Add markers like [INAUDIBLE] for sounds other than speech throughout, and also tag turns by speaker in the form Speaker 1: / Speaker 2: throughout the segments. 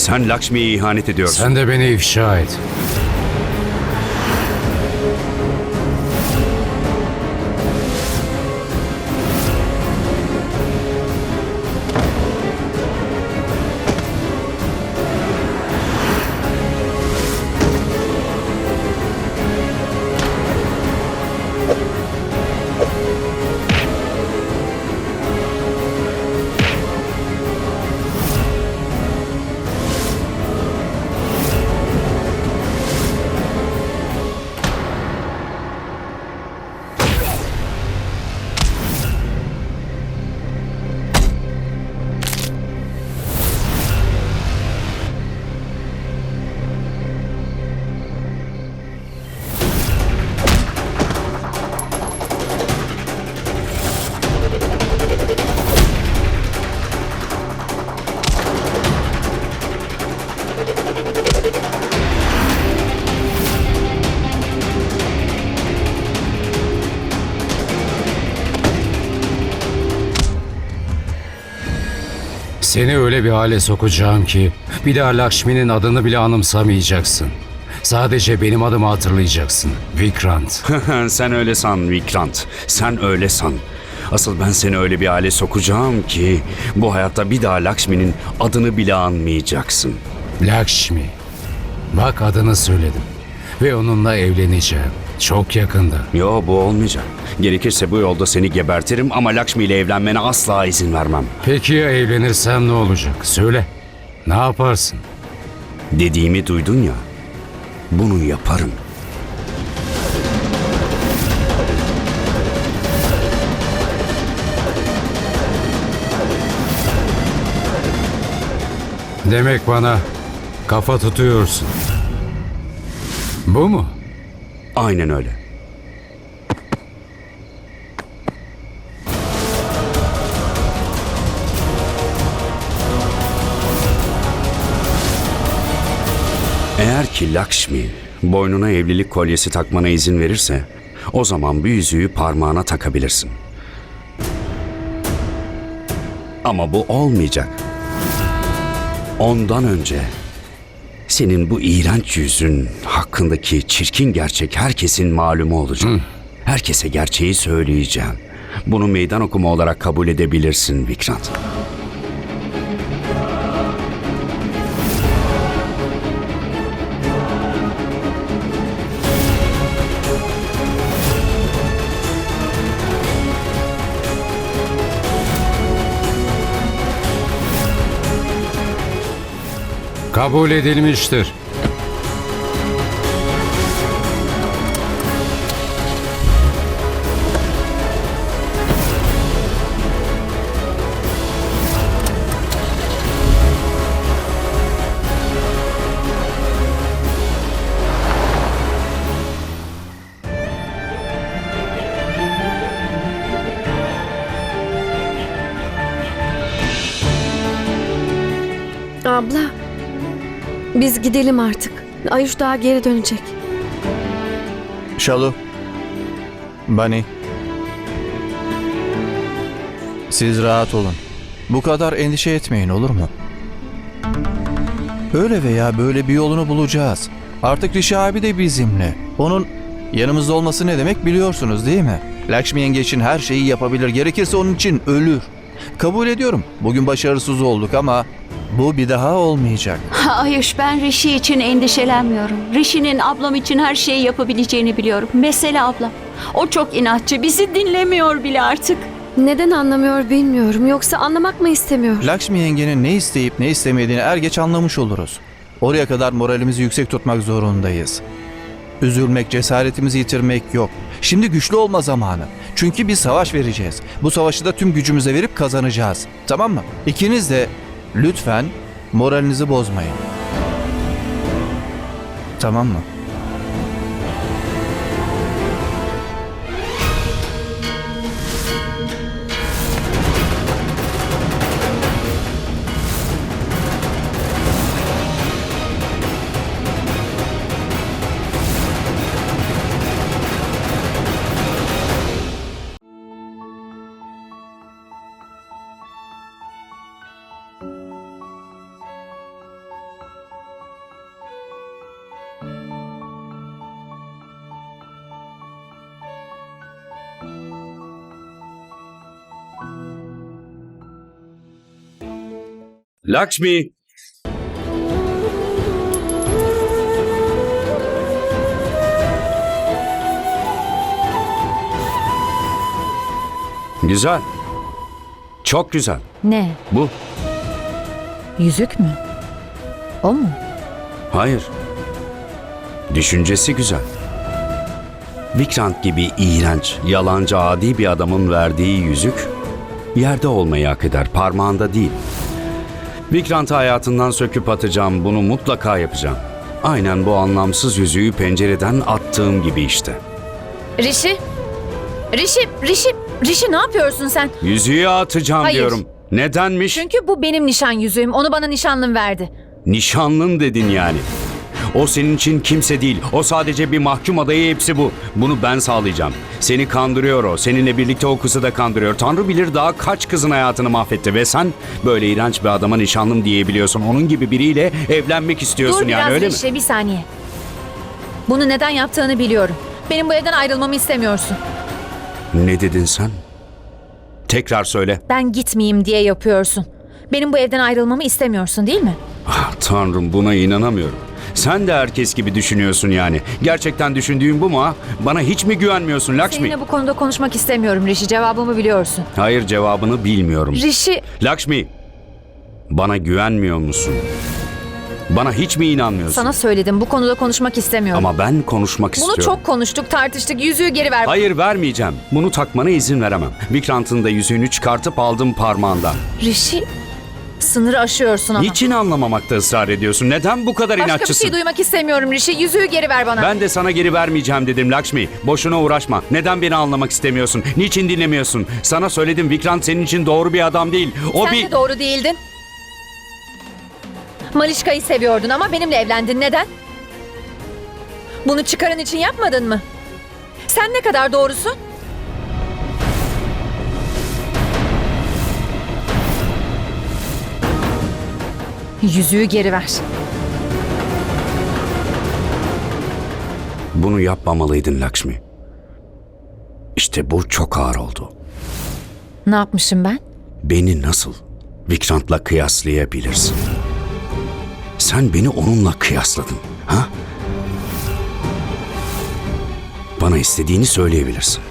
Speaker 1: Sen Lakshmi'ye ihanet ediyorsun.
Speaker 2: Sen de beni ifşa et. Seni öyle bir hale sokacağım ki bir daha Lakshmi'nin adını bile anımsamayacaksın. Sadece benim adımı hatırlayacaksın. Vikrant. [LAUGHS]
Speaker 1: sen öyle san Vikrant. Sen öyle san. Asıl ben seni öyle bir hale sokacağım ki bu hayatta bir daha Lakshmi'nin adını bile anmayacaksın.
Speaker 2: Lakshmi. Bak adını söyledim. Ve onunla evleneceğim. Çok yakında.
Speaker 1: Yo bu olmayacak. Gerekirse bu yolda seni gebertirim ama Lakshmi ile evlenmene asla izin vermem.
Speaker 2: Peki ya evlenirsem ne olacak? Söyle. Ne yaparsın?
Speaker 1: Dediğimi duydun ya. Bunu yaparım.
Speaker 2: Demek bana kafa tutuyorsun. Bu mu?
Speaker 1: Aynen öyle. Eğer ki Lakshmi boynuna evlilik kolyesi takmana izin verirse o zaman bu yüzüğü parmağına takabilirsin. Ama bu olmayacak. Ondan önce senin bu iğrenç yüzün hakkındaki çirkin gerçek herkesin malumu olacak. Herkese gerçeği söyleyeceğim. Bunu meydan okuma olarak kabul edebilirsin Vikrant.
Speaker 2: Kabul edilmiştir.
Speaker 3: Biz gidelim artık. Ayuş daha geri dönecek.
Speaker 4: Şalu. Bani. Siz rahat olun. Bu kadar endişe etmeyin olur mu? Öyle veya böyle bir yolunu bulacağız. Artık Rişi abi de bizimle. Onun yanımızda olması ne demek biliyorsunuz değil mi? Lakshmi yenge her şeyi yapabilir. Gerekirse onun için ölür. Kabul ediyorum. Bugün başarısız olduk ama bu bir daha olmayacak. [LAUGHS]
Speaker 5: Hayır ben Rishi için endişelenmiyorum. Rishi'nin ablam için her şeyi yapabileceğini biliyorum. Mesele ablam. O çok inatçı. Bizi dinlemiyor bile artık.
Speaker 3: Neden anlamıyor bilmiyorum. Yoksa anlamak mı istemiyor?
Speaker 4: Lakshmi yengenin ne isteyip ne istemediğini er geç anlamış oluruz. Oraya kadar moralimizi yüksek tutmak zorundayız. Üzülmek, cesaretimizi yitirmek yok. Şimdi güçlü olma zamanı. Çünkü bir savaş vereceğiz. Bu savaşı da tüm gücümüze verip kazanacağız. Tamam mı? İkiniz de lütfen moralinizi bozmayın. Tamam mı?
Speaker 1: Lakshmi! Güzel. Çok güzel.
Speaker 6: Ne?
Speaker 1: Bu.
Speaker 6: Yüzük mü? O mu?
Speaker 1: Hayır. Düşüncesi güzel. Vikrant gibi iğrenç, yalancı adi bir adamın verdiği yüzük yerde olmayı hak eder, parmağında değil. Vikrant'ı hayatından söküp atacağım, bunu mutlaka yapacağım. Aynen bu anlamsız yüzüğü pencereden attığım gibi işte.
Speaker 6: Rişi? Rişi, Rişi, Rişi ne yapıyorsun sen?
Speaker 1: Yüzüğü atacağım
Speaker 6: Hayır.
Speaker 1: diyorum. Nedenmiş?
Speaker 6: Çünkü bu benim nişan yüzüğüm. Onu bana nişanlım verdi.
Speaker 1: Nişanlın dedin yani. O senin için kimse değil. O sadece bir mahkum adayı hepsi bu. Bunu ben sağlayacağım. Seni kandırıyor o. Seninle birlikte o kızı da kandırıyor. Tanrı bilir daha kaç kızın hayatını mahvetti. Ve sen böyle iğrenç bir adama nişanlım diyebiliyorsun. Onun gibi biriyle evlenmek istiyorsun
Speaker 6: Dur
Speaker 1: yani
Speaker 6: biraz
Speaker 1: öyle mi?
Speaker 6: Rişi, bir saniye. Bunu neden yaptığını biliyorum. Benim bu evden ayrılmamı istemiyorsun.
Speaker 1: Ne dedin sen? Tekrar söyle.
Speaker 6: Ben gitmeyeyim diye yapıyorsun. Benim bu evden ayrılmamı istemiyorsun değil mi?
Speaker 1: Ah, Tanrım buna inanamıyorum. Sen de herkes gibi düşünüyorsun yani. Gerçekten düşündüğün bu mu ha? Bana hiç mi güvenmiyorsun Lakshmi?
Speaker 6: Seninle bu konuda konuşmak istemiyorum Rişi. Cevabımı biliyorsun.
Speaker 1: Hayır cevabını bilmiyorum.
Speaker 6: Rişi,
Speaker 1: Lakshmi, bana güvenmiyor musun? Bana hiç mi inanmıyorsun?
Speaker 6: sana söyledim. Bu konuda konuşmak istemiyorum.
Speaker 1: Ama ben konuşmak
Speaker 6: Bunu
Speaker 1: istiyorum.
Speaker 6: çok konuştuk, tartıştık. Yüzüğü geri ver.
Speaker 1: Hayır vermeyeceğim. Bunu takmana izin veremem. Vikrant'ın da yüzüğünü çıkartıp aldım parmağından.
Speaker 6: Rişi, sınırı aşıyorsun ama.
Speaker 1: Niçin anlamamakta ısrar ediyorsun? Neden bu kadar
Speaker 6: Başka bir
Speaker 1: inatçısın?
Speaker 6: şey duymak istemiyorum Rişi. Yüzüğü geri ver bana.
Speaker 1: ben de sana geri vermeyeceğim dedim Lakshmi. Boşuna uğraşma. Neden beni anlamak istemiyorsun? Niçin dinlemiyorsun? Sana söyledim Vikrant senin için doğru bir adam değil. O
Speaker 6: Sen
Speaker 1: bir...
Speaker 6: de doğru değildin. Malişka'yı seviyordun ama benimle evlendin. Neden? Bunu çıkarın için yapmadın mı? Sen ne kadar doğrusun? Yüzüğü geri ver.
Speaker 1: Bunu yapmamalıydın Lakshmi. İşte bu çok ağır oldu.
Speaker 6: Ne yapmışım ben?
Speaker 1: Beni nasıl Vikrant'la kıyaslayabilirsin? Sen beni onunla kıyasladın, ha? Bana istediğini söyleyebilirsin.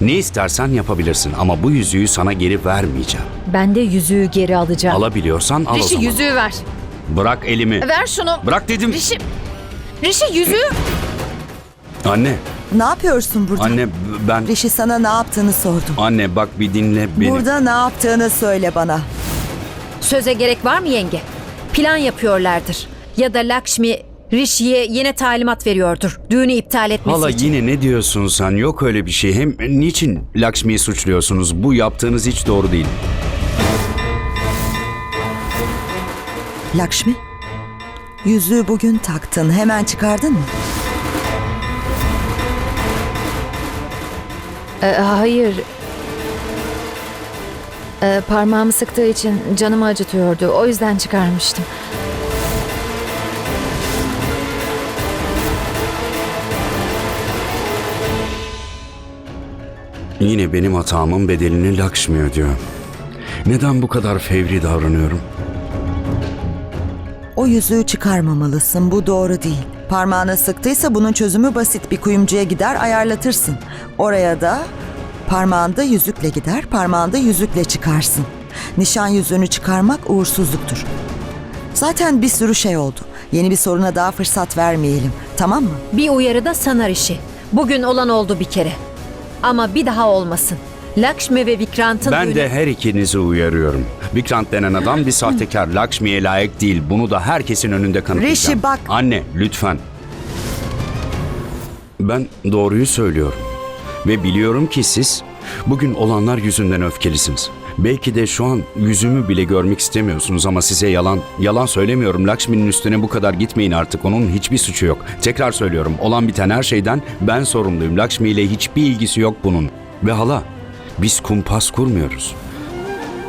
Speaker 1: Ne istersen yapabilirsin ama bu yüzüğü sana geri vermeyeceğim.
Speaker 6: Ben de yüzüğü geri alacağım.
Speaker 1: Alabiliyorsan al o
Speaker 6: Rişi
Speaker 1: zaman.
Speaker 6: yüzüğü ver.
Speaker 1: Bırak elimi.
Speaker 6: Ver şunu.
Speaker 1: Bırak dedim.
Speaker 6: Rişi. Rişi yüzüğü.
Speaker 1: Anne,
Speaker 7: Ne yapıyorsun burada?
Speaker 1: anne b- ben...
Speaker 7: Rişi sana ne yaptığını sordum.
Speaker 1: Anne bak bir dinle beni.
Speaker 7: Burada ne yaptığını söyle bana.
Speaker 6: Söze gerek var mı yenge? Plan yapıyorlardır. Ya da Lakshmi Rishi'ye yine talimat veriyordur. Düğünü iptal etmesi
Speaker 1: Hala
Speaker 6: için.
Speaker 1: yine ne diyorsun sen? Yok öyle bir şey. Hem niçin Lakshmi'yi suçluyorsunuz? Bu yaptığınız hiç doğru değil.
Speaker 7: Lakşmi, yüzüğü bugün taktın. Hemen çıkardın mı?
Speaker 6: Ee, hayır. Ee, parmağımı sıktığı için canımı acıtıyordu. O yüzden çıkarmıştım.
Speaker 1: Yine benim hatamın bedelini Lakshmi ödüyor. Neden bu kadar fevri davranıyorum?
Speaker 7: O yüzüğü çıkarmamalısın. Bu doğru değil. Parmağına sıktıysa bunun çözümü basit. Bir kuyumcuya gider ayarlatırsın. Oraya da parmağında yüzükle gider, parmağında yüzükle çıkarsın. Nişan yüzüğünü çıkarmak uğursuzluktur. Zaten bir sürü şey oldu. Yeni bir soruna daha fırsat vermeyelim. Tamam mı?
Speaker 3: Bir uyarı da sana Rişi. Bugün olan oldu bir kere. Ama bir daha olmasın. Lakshmi ve Vikrant'ın
Speaker 1: Ben
Speaker 3: düğünü...
Speaker 1: de her ikinizi uyarıyorum. Vikrant denen adam bir sahtekar. Lakshmi'ye layık değil. Bunu da herkesin önünde kanıtlayacağım.
Speaker 7: Rishi, bak.
Speaker 1: Anne lütfen. Ben doğruyu söylüyorum. Ve biliyorum ki siz bugün olanlar yüzünden öfkelisiniz. Belki de şu an yüzümü bile görmek istemiyorsunuz ama size yalan, yalan söylemiyorum. Lakshmi'nin üstüne bu kadar gitmeyin artık. Onun hiçbir suçu yok. Tekrar söylüyorum. Olan biten her şeyden ben sorumluyum. Lakshmi ile hiçbir ilgisi yok bunun. Ve hala biz kumpas kurmuyoruz.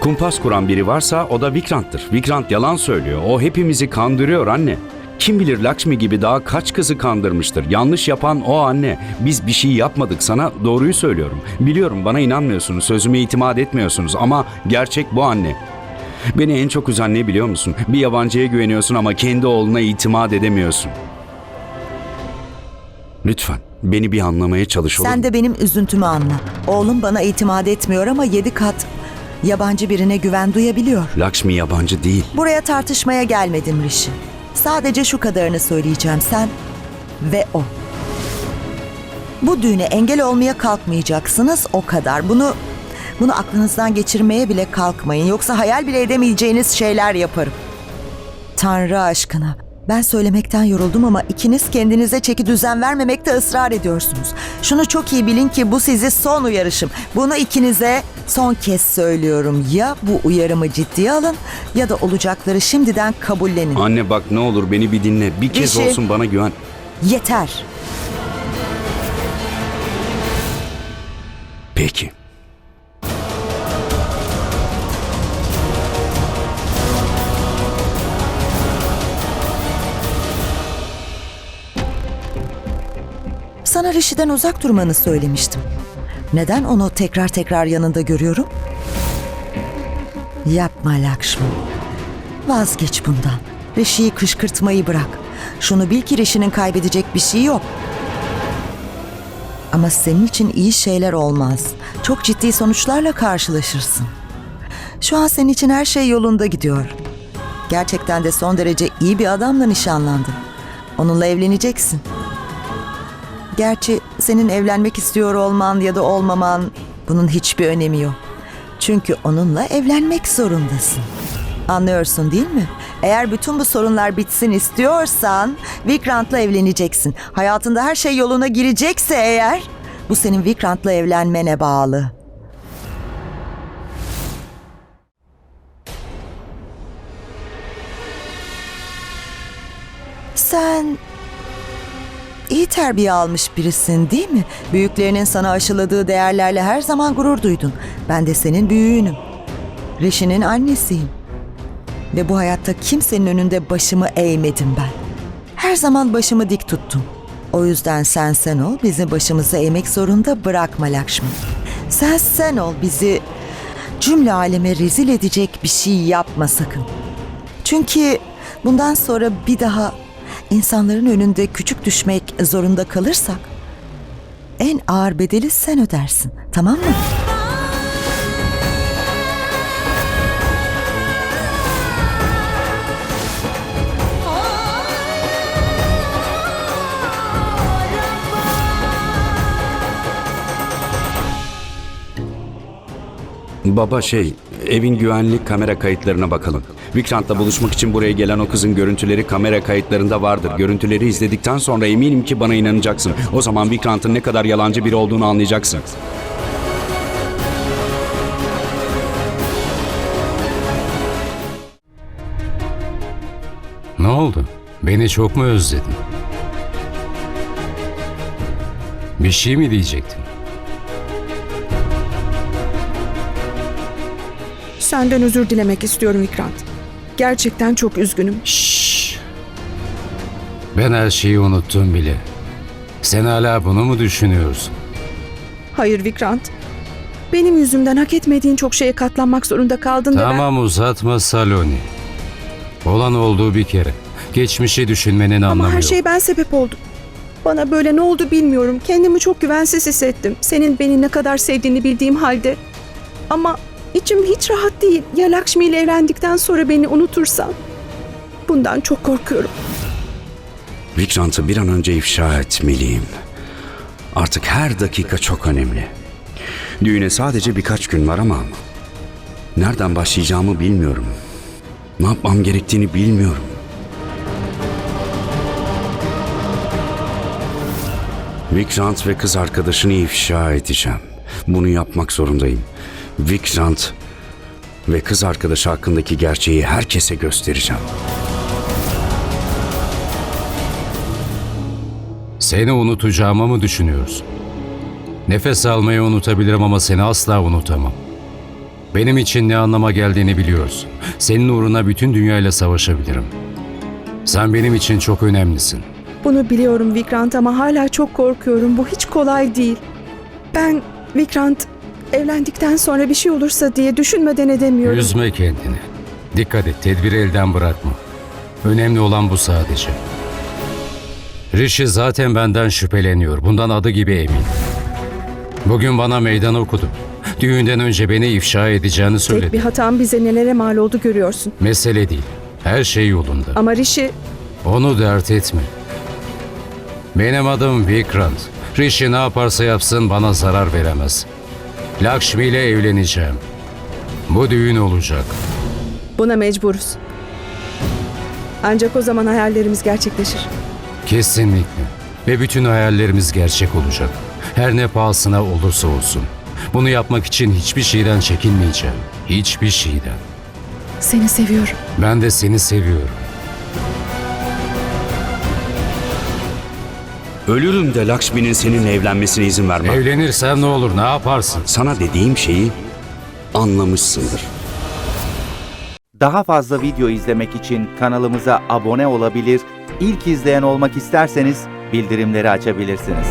Speaker 1: Kumpas kuran biri varsa o da Vikrant'tır. Vikrant yalan söylüyor. O hepimizi kandırıyor anne. Kim bilir Lakshmi gibi daha kaç kızı kandırmıştır. Yanlış yapan o anne. Biz bir şey yapmadık sana doğruyu söylüyorum. Biliyorum bana inanmıyorsunuz, sözüme itimat etmiyorsunuz ama gerçek bu anne. Beni en çok üzen ne biliyor musun? Bir yabancıya güveniyorsun ama kendi oğluna itimat edemiyorsun. Lütfen beni bir anlamaya çalış olur mu?
Speaker 7: Sen de benim üzüntümü anla. Oğlum bana itimat etmiyor ama yedi kat yabancı birine güven duyabiliyor.
Speaker 1: Lakshmi yabancı değil.
Speaker 7: Buraya tartışmaya gelmedim Rishi. Sadece şu kadarını söyleyeceğim. Sen ve o. Bu düğüne engel olmaya kalkmayacaksınız o kadar. Bunu bunu aklınızdan geçirmeye bile kalkmayın. Yoksa hayal bile edemeyeceğiniz şeyler yaparım. Tanrı aşkına. Ben söylemekten yoruldum ama ikiniz kendinize çeki düzen vermemekte ısrar ediyorsunuz. Şunu çok iyi bilin ki bu sizi son uyarışım. Bunu ikinize son kez söylüyorum. Ya bu uyarımı ciddiye alın ya da olacakları şimdiden kabullenin.
Speaker 1: Anne bak ne olur beni bir dinle. Bir kez
Speaker 7: Rishi.
Speaker 1: olsun bana güven.
Speaker 7: Yeter. Rishi'den uzak durmanı söylemiştim. Neden onu tekrar tekrar yanında görüyorum? Yapma Lakshmi. Vazgeç bundan. Rishi'yi kışkırtmayı bırak. Şunu bil ki Rishi'nin kaybedecek bir şey yok. Ama senin için iyi şeyler olmaz. Çok ciddi sonuçlarla karşılaşırsın. Şu an senin için her şey yolunda gidiyor. Gerçekten de son derece iyi bir adamla nişanlandın. Onunla evleneceksin. Gerçi senin evlenmek istiyor olman ya da olmaman bunun hiçbir önemi yok. Çünkü onunla evlenmek zorundasın. Anlıyorsun değil mi? Eğer bütün bu sorunlar bitsin istiyorsan Vikrant'la evleneceksin. Hayatında her şey yoluna girecekse eğer bu senin Vikrant'la evlenmene bağlı. Sen iyi terbiye almış birisin değil mi? Büyüklerinin sana aşıladığı değerlerle her zaman gurur duydun. Ben de senin büyüğünüm. Reşi'nin annesiyim. Ve bu hayatta kimsenin önünde başımı eğmedim ben. Her zaman başımı dik tuttum. O yüzden sen sen ol, bizi başımızı eğmek zorunda bırakma Lakşmi. Sen sen ol, bizi cümle aleme rezil edecek bir şey yapma sakın. Çünkü bundan sonra bir daha insanların önünde küçük düşmek zorunda kalırsak en ağır bedeli sen ödersin. Tamam mı?
Speaker 1: Baba şey, evin güvenlik kamera kayıtlarına bakalım. Vikrant'la buluşmak için buraya gelen o kızın görüntüleri kamera kayıtlarında vardır. Görüntüleri izledikten sonra eminim ki bana inanacaksın. O zaman Vikrant'ın ne kadar yalancı biri olduğunu anlayacaksın.
Speaker 2: Ne oldu? Beni çok mu özledin? Bir şey mi diyecektin?
Speaker 8: Senden özür dilemek istiyorum Vikrant. Gerçekten çok üzgünüm.
Speaker 2: Şşş. Ben her şeyi unuttum bile. Sen hala bunu mu düşünüyorsun?
Speaker 8: Hayır Vikrant. Benim yüzümden hak etmediğin çok şeye katlanmak zorunda kaldın ve ben...
Speaker 2: Tamam uzatma Saloni. Olan olduğu bir kere. Geçmişi düşünmenin
Speaker 8: Ama
Speaker 2: anlamı
Speaker 8: her
Speaker 2: yok.
Speaker 8: şey ben sebep oldum. Bana böyle ne oldu bilmiyorum. Kendimi çok güvensiz hissettim. Senin beni ne kadar sevdiğini bildiğim halde. Ama içim hiç rahat değil. Ya Lakshmi ile evlendikten sonra beni unutursan? Bundan çok korkuyorum.
Speaker 1: Vikrant'ı bir an önce ifşa etmeliyim. Artık her dakika çok önemli. Düğüne sadece birkaç gün var ama nereden başlayacağımı bilmiyorum. Ne yapmam gerektiğini bilmiyorum. Vikrant ve kız arkadaşını ifşa edeceğim. Bunu yapmak zorundayım. Vikrant ve kız arkadaşı hakkındaki gerçeği herkese göstereceğim.
Speaker 2: Seni unutacağımı mı düşünüyorsun? Nefes almayı unutabilirim ama seni asla unutamam. Benim için ne anlama geldiğini biliyorsun. Senin uğruna bütün dünyayla savaşabilirim. Sen benim için çok önemlisin.
Speaker 8: Bunu biliyorum Vikrant ama hala çok korkuyorum. Bu hiç kolay değil. Ben Vikrant evlendikten sonra bir şey olursa diye düşünmeden edemiyorum.
Speaker 2: Üzme kendini. Dikkat et, tedbiri elden bırakma. Önemli olan bu sadece. Rishi zaten benden şüpheleniyor. Bundan adı gibi emin. Bugün bana meydan okudu. Düğünden önce beni ifşa edeceğini
Speaker 8: Tek bir
Speaker 2: söyledi.
Speaker 8: hatam bize nelere mal oldu görüyorsun.
Speaker 2: Mesele değil. Her şey yolunda.
Speaker 8: Ama Rishi
Speaker 2: Onu dert etme. Benim adım Vikrant. Rishi ne yaparsa yapsın bana zarar veremez. Lakshmi ile evleneceğim. Bu düğün olacak.
Speaker 8: buna mecburuz. Ancak o zaman hayallerimiz gerçekleşir.
Speaker 2: Kesinlikle. Ve bütün hayallerimiz gerçek olacak. Her ne pahasına olursa olsun. Bunu yapmak için hiçbir şeyden çekinmeyeceğim. Hiçbir şeyden.
Speaker 8: Seni seviyorum.
Speaker 2: Ben de seni seviyorum.
Speaker 1: Ölürüm de Lakshmi'nin seninle evlenmesine izin vermem.
Speaker 2: Evlenirsem ne olur, ne yaparsın?
Speaker 1: Sana dediğim şeyi anlamışsındır.
Speaker 9: Daha fazla video izlemek için kanalımıza abone olabilir, ilk izleyen olmak isterseniz bildirimleri açabilirsiniz.